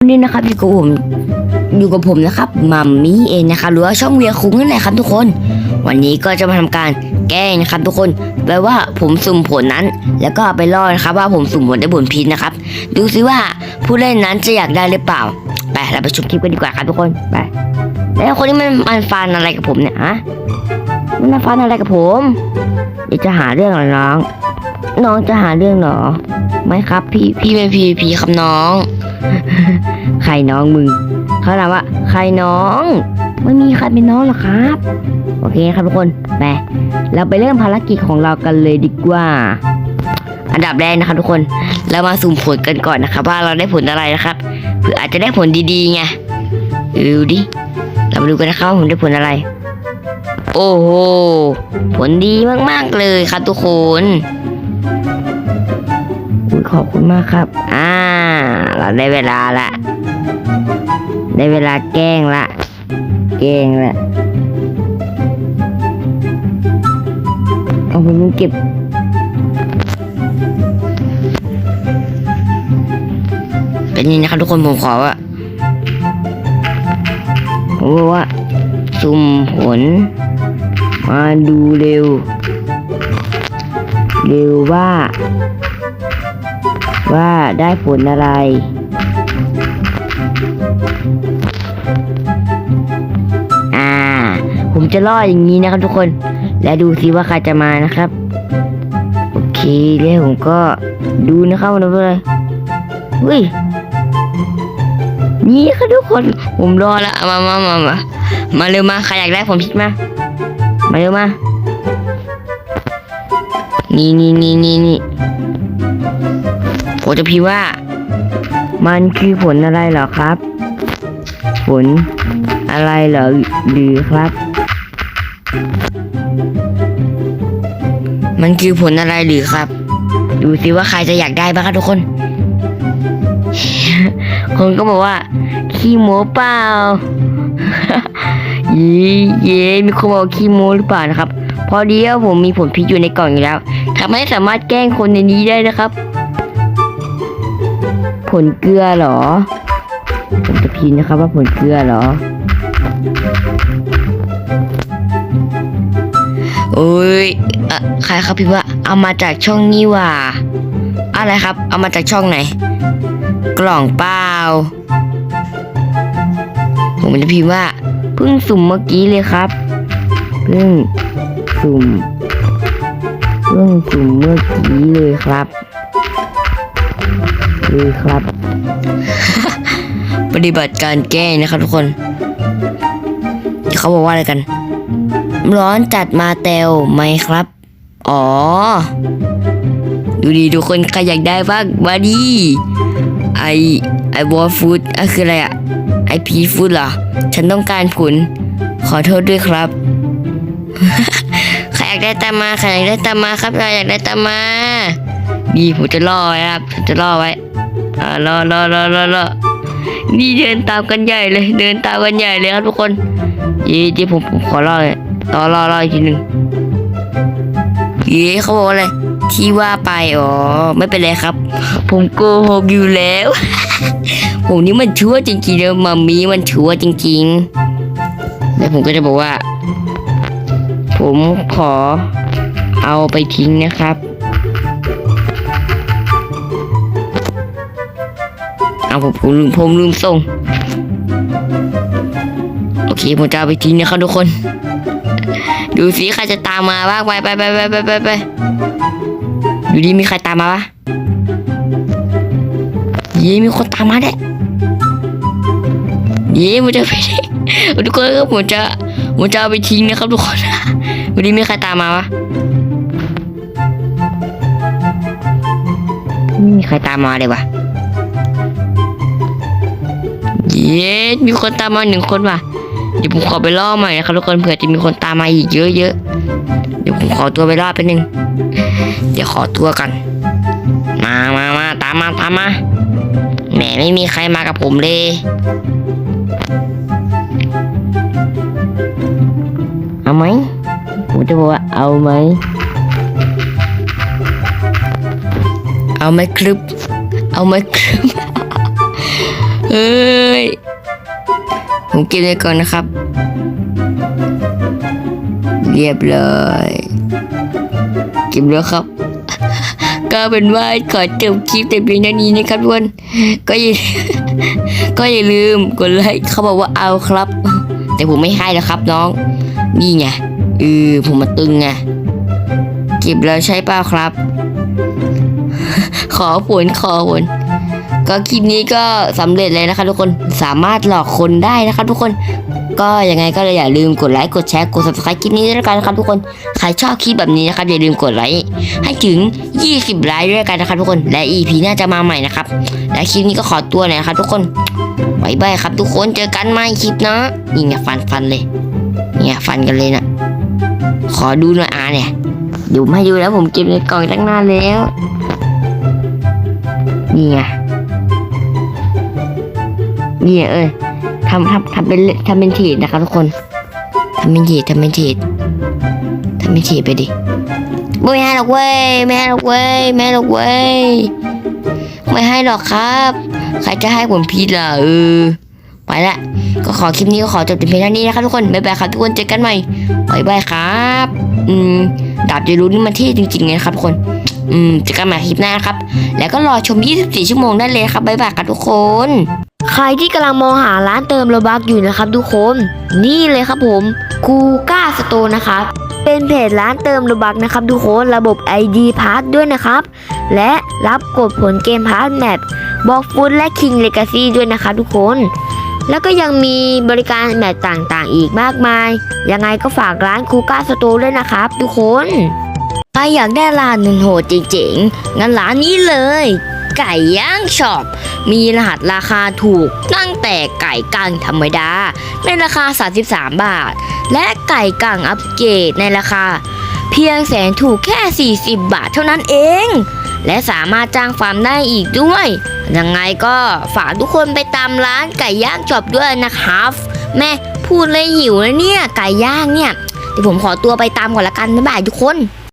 วันนี้นะครับอยู่กับผมอยู่กับผมนะครับมัมมี่เองนะครับหรือว่าช่องเวียคุ้งนั่นแหละครับทุกคน วันนี้ก็จะมาทำการแกล้งนะครับทุกคนแปลว่าผมสุ่มผลนั้น แล้วก็ไปล่อนะครับ ว่าผมสุ่มผลได้ผลพิษนะครับ ดูซิว่าผู้เล่นนั้นจะอยากได้หรือเปล่าไปเราไปชมคลิปกันดีกว่าครับทุกคนไปแล้วคนนี้มันมันฟันอะไรกับผมเนี่ยฮะมันมาฟันอะไรกับผมเดี๋ยวจะหาเรื่องหรอน้อง น้องจะหาเรื่องเหรอไม่ครับ พี่พี่เป็นพีพีครับน้อง ใครน้องมึง เขาถามว่า ใครน้อง ไม่มีใครเป็นน้องหรอกครับ โอเคครับทุกคนไปเราไปเริ่มภารกิจของเรากันเลยดีกว่า อันดับแรกนะครับทุกคน เรามาสุ่มผลกันก่อนนะครับ ว่าเราได้ผลอะไรนะครับ เผื่ออาจจะได้ผลดีๆไงดูดิ เรามาดูกันนะครับว่าผมได้ผลอะไร โอ้โห ผลดีมากๆเลยครับทุกคนอุ๊ยขอบคุณมากครับ อ่า เราได้เวลาละ ได้เวลาแกล้งละ แกล้งละเอาผมเก็บเป็นนี่นะครับทุกคนผมขอว่าผมบอกว่าสุ่มผล มาดูเร็ว เร็วว่า ว่าได้ผลอะไร อ่า ผมจะล่ออย่างนี้นะครับทุกคน และดูซิว่าใครจะมานะครับ โอเคแล้วผมก็ดูนะครับว่าเป็นอะไรเฮ้ย นี่ครับทุกคน ผมรอแล้วมามามามามาเร็วมา ใครอยากได้ผมพิดมา มาเร็วมา นี่นี่นี่นี่นี่ ผมจะพิมพ์ว่า มันคือผลอะไรเหรอครับ ผลอะไรเหรอหรือครับ มันคือผลอะไรหรือครับ ดูสิว่าใครจะอยากได้บ้างครับทุกคน คนก็บอกว่า ขี้โม้เปล่าเย้เย้มีคนบอกขี้โม้หรือเปล่านะครับ พอดีว่าผมมีผลพิษอยู่ในกล่องอยู่แล้วทำให้สามารถแกล้งคนในนี้ได้นะครับ ผลเกลือเหรอ ผมจะพิมพ์นะครับว่าผลเกลือเหรอ โอ้ยเอ่อใครครับพี่ว่าเอามาจากช่องนี้ว่า อะไรครับ เอามาจากช่องไหน กล่องเปล่า ผมจะพิมพ์ว่าเพิ่งสุ่มเมื่อกี้เลยครับเพิ่งสุ่มเพิ่งสุ่มเมื่อกี้เลยครับ เลยครับ ปฏิบัติการแก้นะครับทุกคน เขาบอกว่าอะไรกัน ร้อนจัดมาเตลไหมครับ อ๋อ ดูดีทุกคนใครอยากได้บ้างมาดีไอไอวอลฟูดอะคืออะไรอะไอพีฟูดเหรอ ฉันต้องการผล ขอโทษด้วยครับใครอยากได้ตามมาใครอยากได้ตามมาครับใครอยากได้ตามมา ดีผมจะรอไว้ครับผมจะรอไว้อ่ารอรอรอรอรอนี่เดินตามกันใหญ่เลย เดินตามกันใหญ่เลยครับทุกคนยี่ที่ผมผมขอรอเลยต่อรอรออีกทีหนึ่งเย้เขาบอกว่าอะไรที่ว่าไปอ๋อไม่เป็นไรครับ ผมโกหกอยู่แล้ว ผมนี่มันชั่วจริงๆเลยมัมมี่มันชั่วจริง ๆ แล้วผมก็จะบอกว่า ผมขอเอาไปทิ้งนะครับ ผมผมลืมผมลืมส่ง โอเคผมจะไปทิ้งนะครับทุกคน ดูสิใครจะตามมาบ้างไปไปไปไปไปไปไปดูดิมีใครตามมาปะย้มีคนตามมาแน่เย้มันจะไปได้ทุกคนครับผมจะผมจะเอาไปทิ้งนะครับทุกคนดูดิมีใครตามมาปะไม่มีใครตามมาเลยวะ เย้มีคนตามมาหนึ่งคนว่ะ เดี๋ยวผมขอไปล่อใหม่นะครับทุกคนเผื่อจะมีคนตามมาอีกเยอะๆ เดี๋ยวผมขอตัวไปล่อไปหนึ่งเดี๋ยวขอตัวกัน มามามาตามมาตามมา แหมไม่มีใครมากับผมเลยเอาไหมผมจะบอกว่าเอาไหมเอาไหมครับ เอาไหมครับ เฮ้ย ผมเก็บเลยก่อนนะครับ เรียบร้อยเก็บแล้วครับ ก็เป็นว่าขอจบคลิปแต่เพียงเท่านี้นะครับทุกคนก็อย่าก็อย่าลืมกดไลค์เขาบอกว่าเอาครับ แต่ผมไม่ให้แล้วครับน้อง นี่ไงเออผมมาตึงไงเก็บแล้วใช่เปล่าครับ ขอผลขอผล ก็คลิปนี้ก็สำเร็จเลยนะคะทุกคนสามารถหลอกคนได้นะคะทุกคน ก็ยังไงก็เลยอย่าลืมกดไลค์กดแชร์กด subscribe คลิปนี้ด้วยกันนะครับทุกคนใครชอบคลิปแบบนี้นะครับอย่าลืมกดไลค์ให้ถึง 20 ไลค์ด้วยกันนะครับทุกคนและ EP หน่าจะมาใหม่นะครับและคลิปนี้ก็ขอตัวหน่อยนะครับทุกคนบายบายครับทุกคนเจอกันใหม่คลิปนะนี่ไงฟันฟันเลยเนี่ยฟันกันเลยนะขอดูหน่อยอะเนี่ยดูไม่ดูแล้วผมเก็บในกล่องตั้งนานแล้วนี่ไง นี่ไงเอ้ยทำทำทำเป็นทำเป็นทีดนะครับทุกคนทำเป็นทีดทำเป็นทีดทำเป็นทีดไปดิไม่ให้หรอกเว้ยไม่ให้หรอกเว้ยไม่ให้หรอกเว้ยไม่ให้หรอกครับ ใครจะให้ผมพีดล่ะเออไปละก็ขอคลิปนี้ก็ขอจบแต่เพียงเท่านี้นะครับทุกคนบ๊ายบายครับทุกคนเจอกันใหม่บ๊ายบายครับ อืมดาบจะรู้นี่มันเท่จริงๆเลยนะครับทุกคน อืมเจอกันใหม่คลิปหน้านะครับ แล้วก็รอชม 24 ชั่วโมงได้เลยครับบ๊ายบายครับทุกคน ใครที่กำลังมองหาร้านเติมโลบักอยู่นะครับทุกคน นี่เลยครับผมคูก้าสโตนะครับเป็นเพจร้านเติมโลบักนะครับทุกคนระบบ ID p a s s ด้วยนะครับ และรับกดผลเกมพาร์ทแมปบอกฟุตและคิงเลกาซีด้วยนะคะทุกคน แล้วก็ยังมีบริการแมปต่างๆ อีกมากมาย ยังไงก็ฝากร้านคูก้าสโตร์ด้วยนะครับทุกคน ใครอยากได้ร้านหนึ่งโหดจริงๆ งั้นร้านนี้เลย ไก่ย่างช็อปมีรหัสราคาถูกตั้งแต่ไก่กังธรรมดา ในราคา 33 บาท และไก่กังอัปเกรดในราคา เพียงแสนถูกแค่ 40 บาทเท่านั้นเอง และสามารถจ้างฟาร์มได้อีกด้วย ยังไงก็ฝากทุกคนไปตามร้านไก่ย่างจอบด้วยนะครับแม่พูดเลยหิวแล้วเนี่ยไก่ย่างเนี่ยเดี๋ยวผมขอตัวไปตามก่อนละกันบ๊ายบายทุกคน